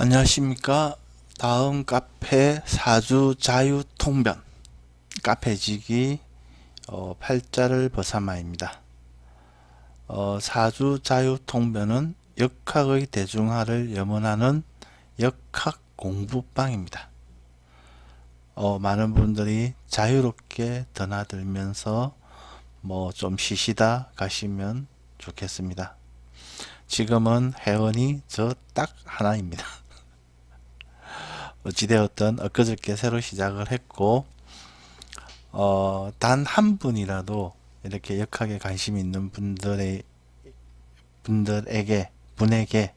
안녕하십니까. 다음 카페 사주 자유 통변 카페지기 어, 팔자를 벗삼아입니다. 어, 사주 자유 통변은 역학의 대중화를 염원하는 역학 공부방입니다. 어, 많은 분들이 자유롭게 드나들면서 뭐 좀 쉬시다 가시면 좋겠습니다. 지금은 회원이 저 딱 하나입니다. 어찌되었든 엊그저께 새로 시작을 했고 어, 단 한 분이라도 이렇게 역학에 관심 있는 분들의 분들에게 분에게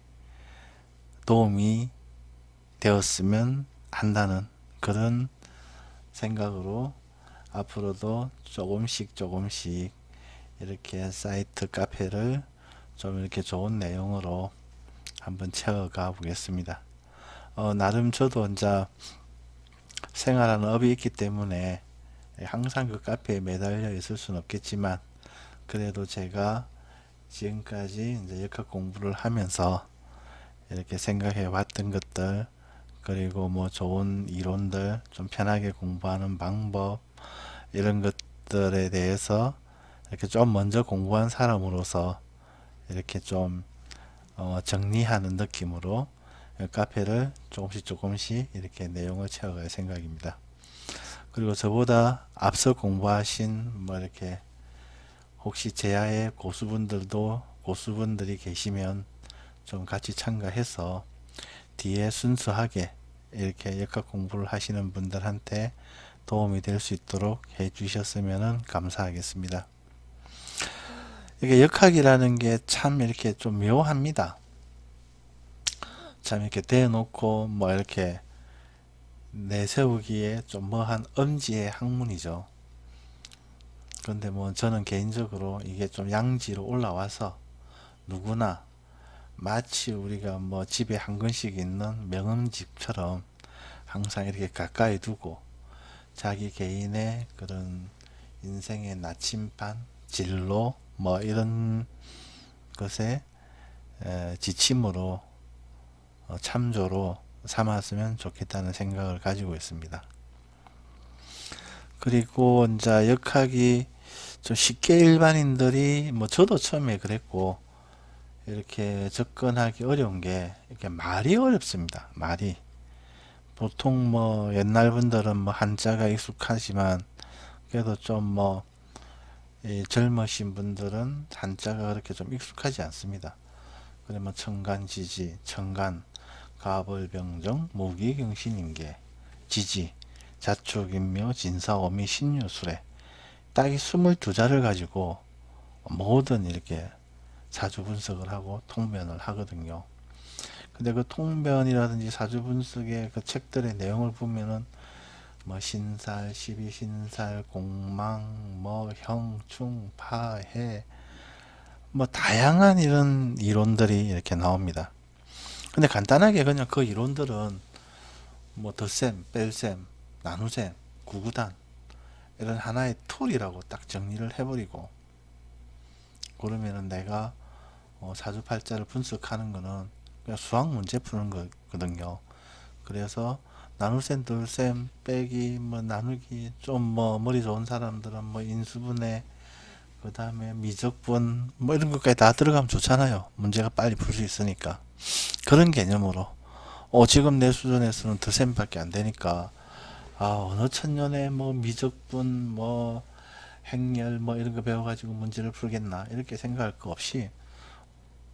도움이 되었으면 한다는 그런 생각으로 앞으로도 조금씩 조금씩 이렇게 사이트 카페를 좀 이렇게 좋은 내용으로 한번 채워가 보겠습니다. 어, 나름 저도 혼자 생활하는 업이 있기 때문에 항상 그 카페에 매달려 있을 수는 없겠지만 그래도 제가 지금까지 이제 역학 공부를 하면서 이렇게 생각해 왔던 것들 그리고 뭐 좋은 이론들 좀 편하게 공부하는 방법 이런 것들에 대해서 이렇게 좀 먼저 공부한 사람으로서 이렇게 좀 어, 정리하는 느낌으로 카페를 조금씩 조금씩 이렇게 내용을 채워갈 생각입니다. 그리고 저보다 앞서 공부하신 뭐 이렇게 혹시 제야의 고수분들도 고수분들이 계시면 좀 같이 참가해서 뒤에 순수하게 이렇게 역학 공부를 하시는 분들한테 도움이 될 수 있도록 해 주셨으면 감사하겠습니다. 이게 역학이라는 게 참 이렇게 좀 묘합니다. 참 이렇게 대놓고 뭐 이렇게 내세우기에 좀 뭐한 엄지의 학문이죠. 그런데 뭐 저는 개인적으로 이게 좀 양지로 올라와서 누구나 마치 우리가 뭐 집에 한 권씩 있는 명음집처럼 항상 이렇게 가까이 두고 자기 개인의 그런 인생의 나침반, 진로 뭐 이런 것에 에, 지침으로 어, 참조로 삼았으면 좋겠다는 생각을 가지고 있습니다. 그리고 이제 역학이 좀 쉽게 일반인들이 뭐 저도 처음에 그랬고 이렇게 접근하기 어려운 게 이렇게 말이 어렵습니다. 말이 보통 뭐 옛날 분들은 뭐 한자가 익숙하지만 그래도 좀뭐 젊으신 분들은 한자가 그렇게 좀 익숙하지 않습니다. 그러면 청간지지, 청간, 가벌병정, 무기경신임계, 지지, 자축인묘, 진사오미, 신유술에 딱이 22자를 가지고 모든 이렇게 사주 분석을 하고 통변을 하거든요. 근데 그 통변이라든지 사주 분석의 그 책들의 내용을 보면은 뭐 신살, 십이신살, 공망, 뭐 형충, 파해 뭐 다양한 이런 이론들이 이렇게 나옵니다. 근데 간단하게 그냥 그 이론들은 뭐 덧셈, 뺄셈, 나누셈, 구구단 이런 하나의 툴이라고 딱 정리를 해버리고 그러면은 내가 어, 사주팔자를 분석하는 거는 그냥 수학 문제 푸는 거거든요. 그래서 나눗셈, 둘셈, 빼기, 뭐 나누기 좀 뭐 머리 좋은 사람들은 뭐 인수분해 그 다음에 미적분 뭐 이런 것까지 다 들어가면 좋잖아요. 문제가 빨리 풀 수 있으니까 그런 개념으로 어 지금 내 수준에서는 드셈 밖에 안 되니까 아 어느 천년에 뭐 미적분 뭐 행렬 뭐 이런 거 배워가지고 문제를 풀겠나 이렇게 생각할 거 없이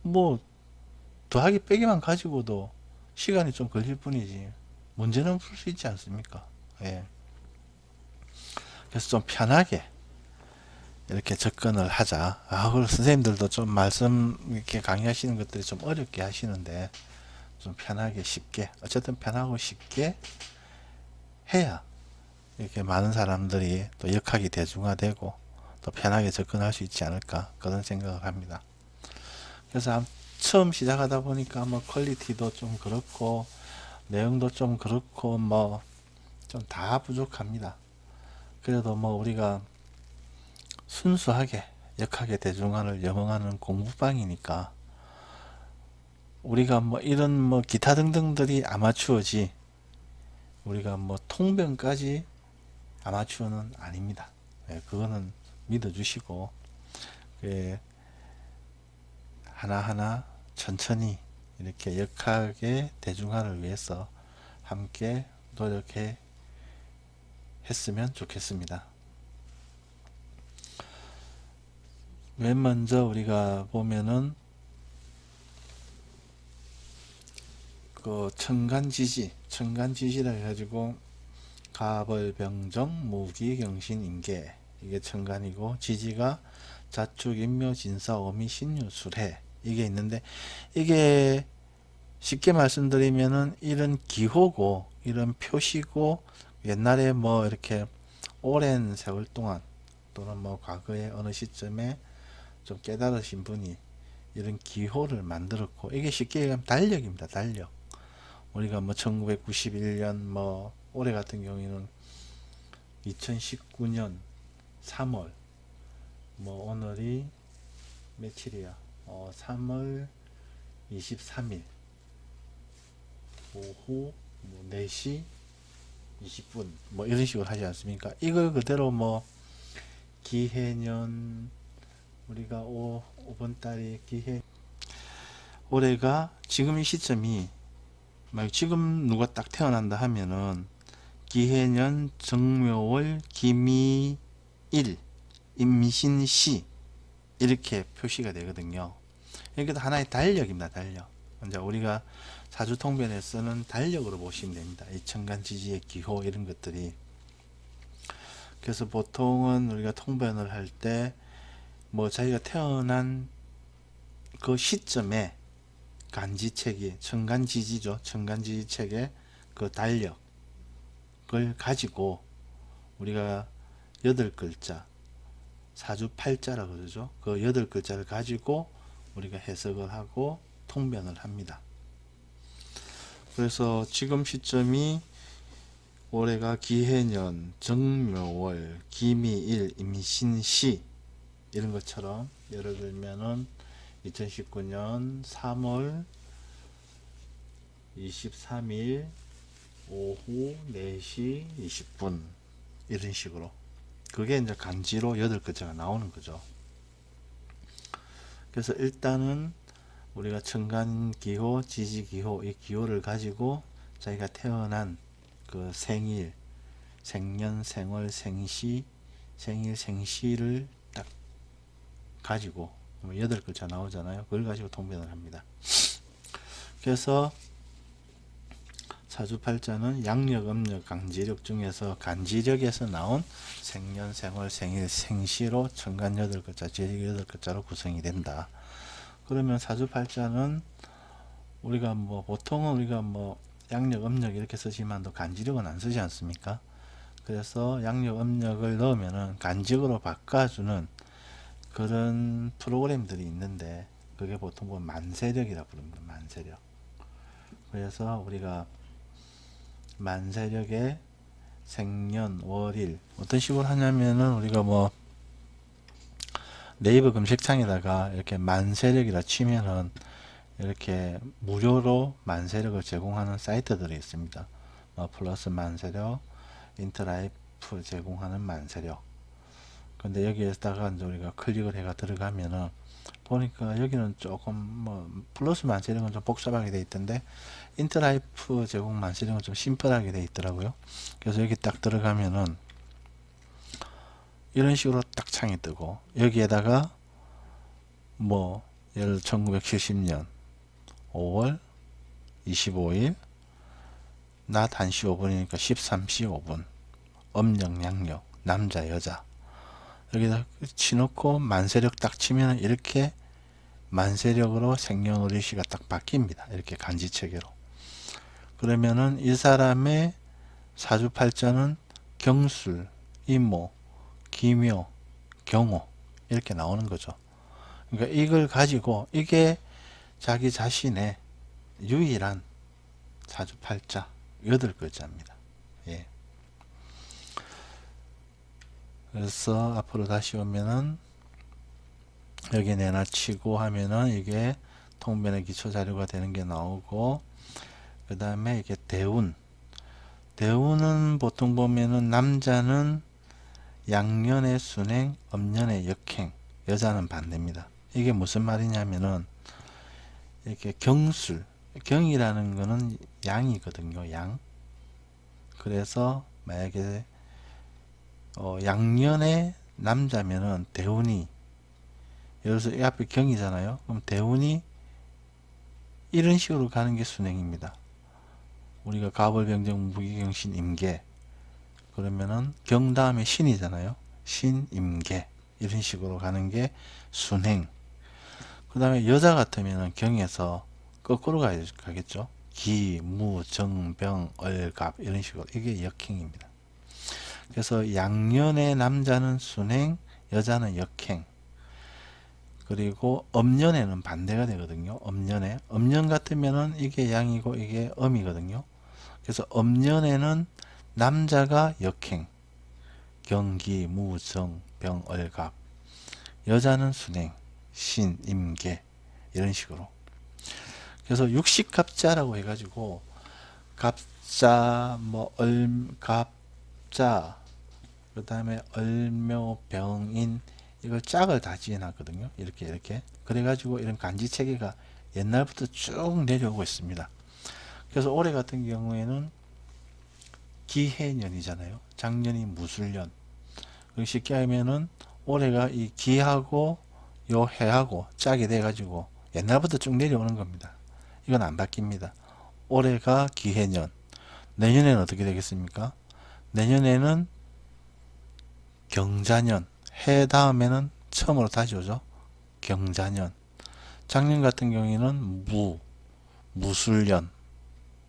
뭐 더하기 빼기만 가지고도 시간이 좀 걸릴 뿐이지 문제는 풀 수 있지 않습니까? 예. 그래서 좀 편하게 이렇게 접근을 하자. 아, 그리고 선생님들도 좀 말씀 이렇게 강의하시는 것들이 좀 어렵게 하시는데 좀 편하게 쉽게 어쨌든 편하고 쉽게 해야 이렇게 많은 사람들이 또 역학이 대중화되고 또 편하게 접근할 수 있지 않을까 그런 생각을 합니다. 그래서 처음 시작하다 보니까 뭐 퀄리티도 좀 그렇고 내용도 좀 그렇고 뭐 좀 다 부족합니다. 그래도 뭐 우리가 순수하게 역학의 대중화를 염원하는 공부방이니까 우리가 뭐 이런 뭐 기타 등등들이 아마추어지 우리가 뭐 통변까지 아마추어는 아닙니다. 예, 그거는 믿어주시고 예, 하나하나 천천히 이렇게 역학의 대중화를 위해서 함께 노력해 했으면 좋겠습니다. 맨 먼저 우리가 보면은 그 천간지지, 천간지지라 해가지고 가벌병정 무기경신 인계. 이게 천간이고 지지가 자축 인묘 진사 어미 신유 술해. 이게 있는데 이게 쉽게 말씀드리면은 이런 기호고 이런 표시고 옛날에 뭐 이렇게 오랜 세월 동안 또는 뭐 과거의 어느 시점에 좀 깨달으신 분이 이런 기호를 만들었고 이게 쉽게 얘기하면 달력입니다 달력. 우리가 뭐 1991년 뭐 올해 같은 경우에는 2019년 3월 뭐 오늘이 며칠이야? 어 3월 23일. 오후 뭐 4시 20분. 뭐 이런 식으로 하지 않습니까? 이걸 그대로 뭐 기해년 우리가 5, 5번 달이 기해 올해가 지금 이 시점이 만약 지금 누가 딱 태어난다 하면은 기해년 정묘월 기미일 임신시 이렇게 표시가 되거든요. 이게 하나의 달력입니다. 달력. 이제 우리가 사주통변에 쓰는 달력으로 보시면 됩니다. 이 천간 지지의 기호 이런 것들이 그래서 보통은 우리가 통변을 할 때 뭐 자기가 태어난 그 시점에 간지책이 천간지지죠. 천간지지책의 그 달력을 가지고 우리가 여덟 글자 사주 팔자라 그러죠. 그 여덟 글자를 가지고 우리가 해석을 하고 통변을 합니다. 그래서 지금 시점이 올해가 기해년, 정묘월, 기미일, 임신시 이런 것처럼 예를 들면은 2019년 3월 23일 오후 4시 20분 이런 식으로 그게 이제 간지로 8글자가 나오는 거죠. 그래서 일단은 우리가 천간기호, 지지기호 이 기호를 가지고 자기가 태어난 그 생일, 생년, 생월, 생시, 생일, 생시를 딱 가지고 뭐 여덟 글자 나오잖아요. 그걸 가지고 통변을 합니다. 그래서 사주팔자는 양력, 음력, 강지력 중에서 간지력에서 나온 생년, 생월, 생일, 생시로 천간 여덟 글자, 지력 여덟 글자로 구성이 된다. 그러면 사주팔자는 우리가 뭐 보통은 우리가 뭐 양력, 음력 이렇게 쓰지만도 간지력은 안 쓰지 않습니까? 그래서 양력, 음력을 넣으면은 간직으로 바꿔주는 그런 프로그램들이 있는데 그게 보통 보면 만세력이라 부릅니다. 만세력. 그래서 우리가 만세력의 생년, 월일 어떤 식으로 하냐면은 우리가 뭐 네이버 검색창에다가 이렇게 만세력이라 치면은 이렇게 무료로 만세력을 제공하는 사이트들이 있습니다. 뭐 플러스 만세력, 인터라이프 제공하는 만세력. 근데 여기에다가 이제 우리가 클릭을 해가 들어가면은 보니까 여기는 조금 뭐 플러스 만세력은 좀 복잡하게 돼 있던데 인터라이프 제공 만세력은 좀 심플하게 돼 있더라고요. 그래서 여기 딱 들어가면은 이런 식으로 딱 창이 뜨고 여기에다가 뭐 예를 1970년 5월 25일 낮 1시 5분이니까 13시 5분 음력 양력 남자 여자 여기다 치놓고 만세력 딱 치면 이렇게 만세력으로 생년월일시가 딱 바뀝니다. 이렇게 간지체계로. 그러면은 이 사람의 사주팔자는 경술, 이모, 기묘, 경호 이렇게 나오는 거죠. 그러니까 이걸 가지고 이게 자기 자신의 유일한 사주팔자 여덟 글자입니다. 예. 그래서 앞으로 다시 오면은 여기 내놔치고 하면은 이게 통변의 기초 자료가 되는 게 나오고 그 다음에 이게 대운 대운은 보통 보면은 남자는 양년의 순행, 음년의 역행, 여자는 반대입니다. 이게 무슨 말이냐면은 이렇게 경술, 경이라는 거는 양이거든요. 양. 그래서 만약에 어, 양년의 남자면은 대운이 예를 들어서 이 앞에 경이잖아요. 그럼 대운이 이런 식으로 가는 게 순행입니다. 우리가 가벌병정 무기경신 임계 그러면은 경 다음에 신이잖아요. 신 임계 이런 식으로 가는 게 순행. 그 다음에 여자 같으면은 경에서 거꾸로 가- 가겠죠. 기, 무, 정, 병, 얼, 갑 이런 식으로 이게 역행입니다. 그래서 양년의 남자는 순행, 여자는 역행. 그리고 음년에는 반대가 되거든요. 음년에 음년 같으면은 이게 양이고 이게 음이거든요. 그래서 음년에는 남자가 역행, 경기, 무, 정, 병, 얼갑. 여자는 순행, 신, 임계 이런 식으로. 그래서 육식갑자라고 해가지고 갑자, 뭐 얼, 갑 자, 그 다음에 얼묘, 병인 이걸 짝을 다 지어놨거든요. 이렇게 이렇게. 그래가지고 이런 간지 체계가 옛날부터 쭉 내려오고 있습니다. 그래서 올해 같은 경우에는 기해년이잖아요. 작년이 무술년. 쉽게 하면은 올해가 이 기하고 요 해하고 짝이 돼가지고 옛날부터 쭉 내려오는 겁니다. 이건 안 바뀝니다. 올해가 기해년. 내년에는 어떻게 되겠습니까? 내년에는 경자년. 해 다음에는 처음으로 다시 오죠. 경자년. 작년 같은 경우에는 무, 무술년.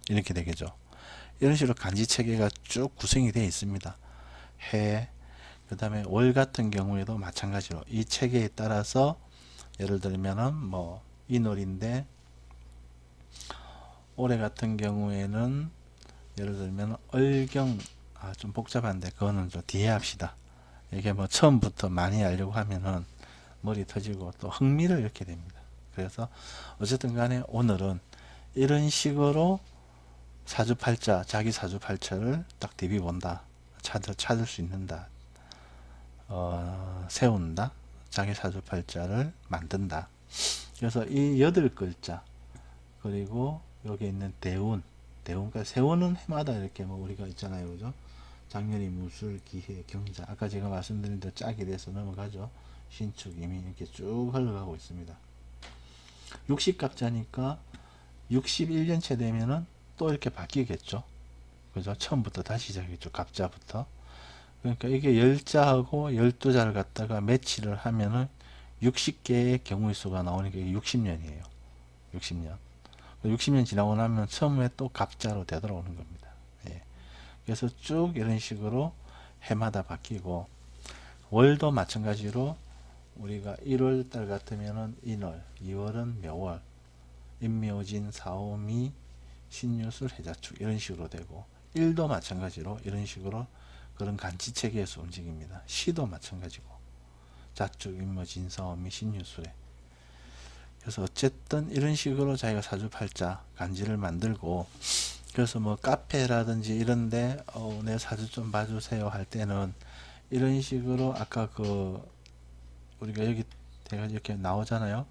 이렇게 되겠죠. 이런 식으로 간지 체계가 쭉 구성이 되어 있습니다. 해, 그 다음에 월 같은 경우에도 마찬가지로 이 체계에 따라서 예를 들면은 뭐 이놀인데 올해 같은 경우에는 예를 들면 얼경 아 좀 복잡한데 그거는 좀 뒤에 합시다. 이게 뭐 처음부터 많이 알려고 하면은 머리 터지고 또 흥미를 잃게 됩니다. 그래서 어쨌든 간에 오늘은 이런 식으로 사주팔자, 자기 사주팔자를 딱 대비 본다. 찾을, 찾을 수 있는다. 어, 세운다. 자기 사주팔자를 만든다. 그래서 이 여덟 글자, 그리고 여기 있는 대운, 대운까 세운은 해마다 이렇게 뭐 우리가 있잖아요. 그죠? 작년이 무술, 기해, 경자. 아까 제가 말씀드린 대로 짝이 돼서 넘어가죠. 신축 이미 이렇게 쭉 흘러가고 있습니다. 60갑자니까 61년째 되면은 또 이렇게 바뀌겠죠. 그죠? 처음부터 다시 시작이죠. 갑자부터. 그러니까 이게 열자하고 열두 자를 갖다가 매치를 하면은 60개의 경우의 수가 나오니까 이게 60년이에요. 60년. 60년 지나고 나면 처음에 또 갑자로 되돌아오는 겁니다. 예. 그래서 쭉 이런 식으로 해마다 바뀌고 월도 마찬가지로 우리가 1월 달 같으면은 인월, 2월은 묘월, 임묘진, 사오미, 신유술, 해자축 이런 식으로 되고 일도 마찬가지로 이런 식으로 그런 간치 체계에서 움직입니다. 시도 마찬가지고 자축, 임묘, 진 사오미, 신유술에 그래서 어쨌든 이런 식으로 자기가 사주팔자 간지를 만들고 그래서 뭐 카페라든지 이런데 어, 내 사주 좀 봐주세요 할 때는 이런 식으로 아까 그 우리가 여기 대가 이렇게 나오잖아요.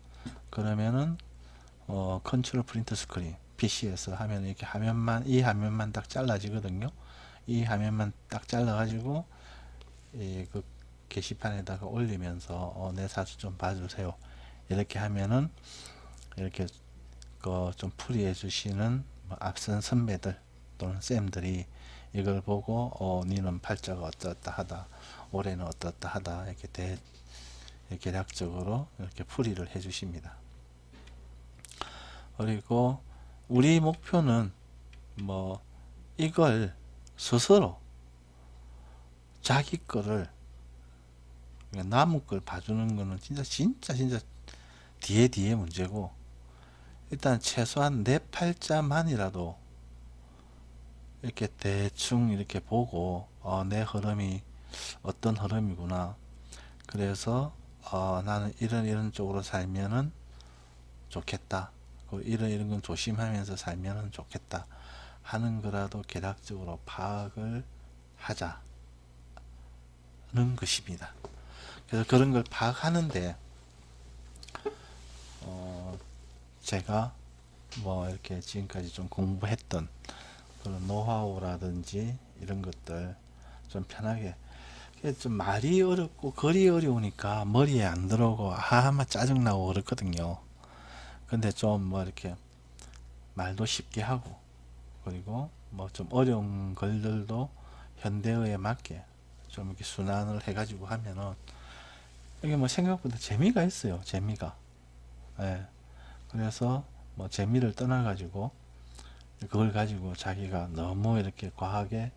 그러면은 어, 컨트롤 프린트 스크린 PC에서 하면 이렇게 화면만 이 화면만 딱 잘라지거든요. 이 화면만 딱 잘라가지고 이그 게시판에다가 올리면서 어, 내 사주 좀 봐주세요. 이렇게 하면은 이렇게 그 좀 풀이해 주시는 뭐 앞선 선배들 또는 쌤들이 이걸 보고 어 니는 팔자가 어떻다 하다 올해는 어떻다 하다 이렇게 대 이렇게 대략적으로 이렇게 풀이를 해 주십니다. 그리고 우리 목표는 뭐 이걸 스스로 자기 거를 남의 걸 봐주는 거는 진짜 진짜 진짜 뒤에 뒤에 문제고 일단 최소한 내 팔자만이라도 이렇게 대충 이렇게 보고 어, 내 흐름이 어떤 흐름이구나 그래서 어, 나는 이런 이런 쪽으로 살면은 좋겠다. 그 이런 이런 건 조심하면서 살면 좋겠다. 하는 거라도 개략적으로 파악을 하자는 것입니다. 그래서 그런 걸 파악하는데 어 제가 뭐 이렇게 지금까지 좀 공부했던 그런 노하우라든지 이런 것들 좀 편하게 좀 말이 어렵고 글이 어려우니까 머리에 안 들어오고 아마 짜증나고 그렇거든요. 근데 좀 뭐 이렇게 말도 쉽게 하고 그리고 뭐 좀 어려운 글들도 현대어에 맞게 좀 이렇게 순환을 해가지고 하면은 이게 뭐 생각보다 재미가 있어요. 재미가. 예. 그래서 뭐 재미를 떠나 가지고 그걸 가지고 자기가 너무 이렇게 과하게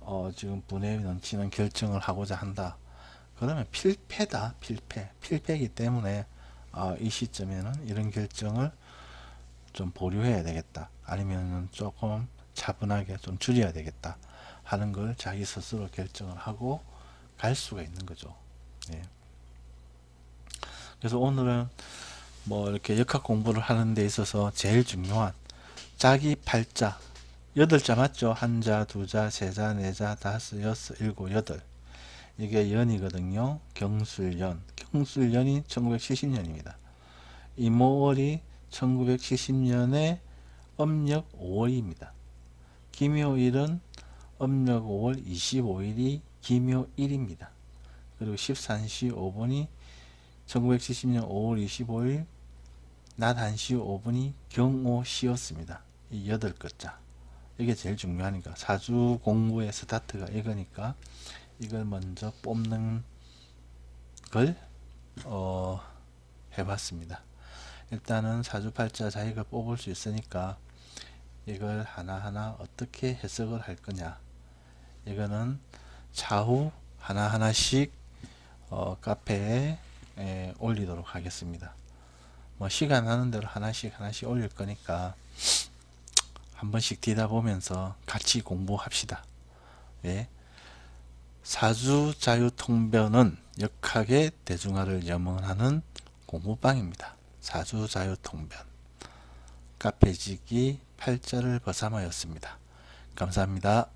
어 지금 분에 넘치는 결정을 하고자 한다. 그러면 필패다. 필패. 필패이기 때문에 아, 이 시점에는 이런 결정을 좀 보류해야 되겠다. 아니면은 조금 차분하게 좀 줄여야 되겠다. 하는 걸 자기 스스로 결정을 하고 갈 수가 있는 거죠. 예. 그래서 오늘은 뭐 이렇게 역학 공부를 하는 데 있어서 제일 중요한 자기 팔자 여덟 자 맞죠? 한 자, 두 자, 세 자, 네 자, 다섯, 여섯, 일곱, 여덟 이게 연이거든요. 경술연 경술연이 1970년입니다. 이모월이 1970년에 âm력 5월입니다. 김효일은 âm력 5월 25일이 김효일입니다. 그리고 13시 5분이 1970년 5월 25일 낮 1시 5분이 경오시였습니다. 이 여덟 글자. 이게 제일 중요하니까 사주 공부의 스타트가 이거니까 이걸 먼저 뽑는 걸 어, 해봤습니다. 일단은 사주팔자 자기가 뽑을 수 있으니까 이걸 하나하나 어떻게 해석을 할 거냐 이거는 차후 하나하나씩 어, 카페에 에, 올리도록 하겠습니다. 뭐 시간 나는 대로 하나씩 하나씩 올릴 거니까 한 번씩 뒤다 보면서 같이 공부합시다. 예. 사주 자유 통변은 역학의 대중화를 염원하는 공부방입니다. 사주 자유 통변. 카페지기 8자를 버삼하였습니다. 감사합니다.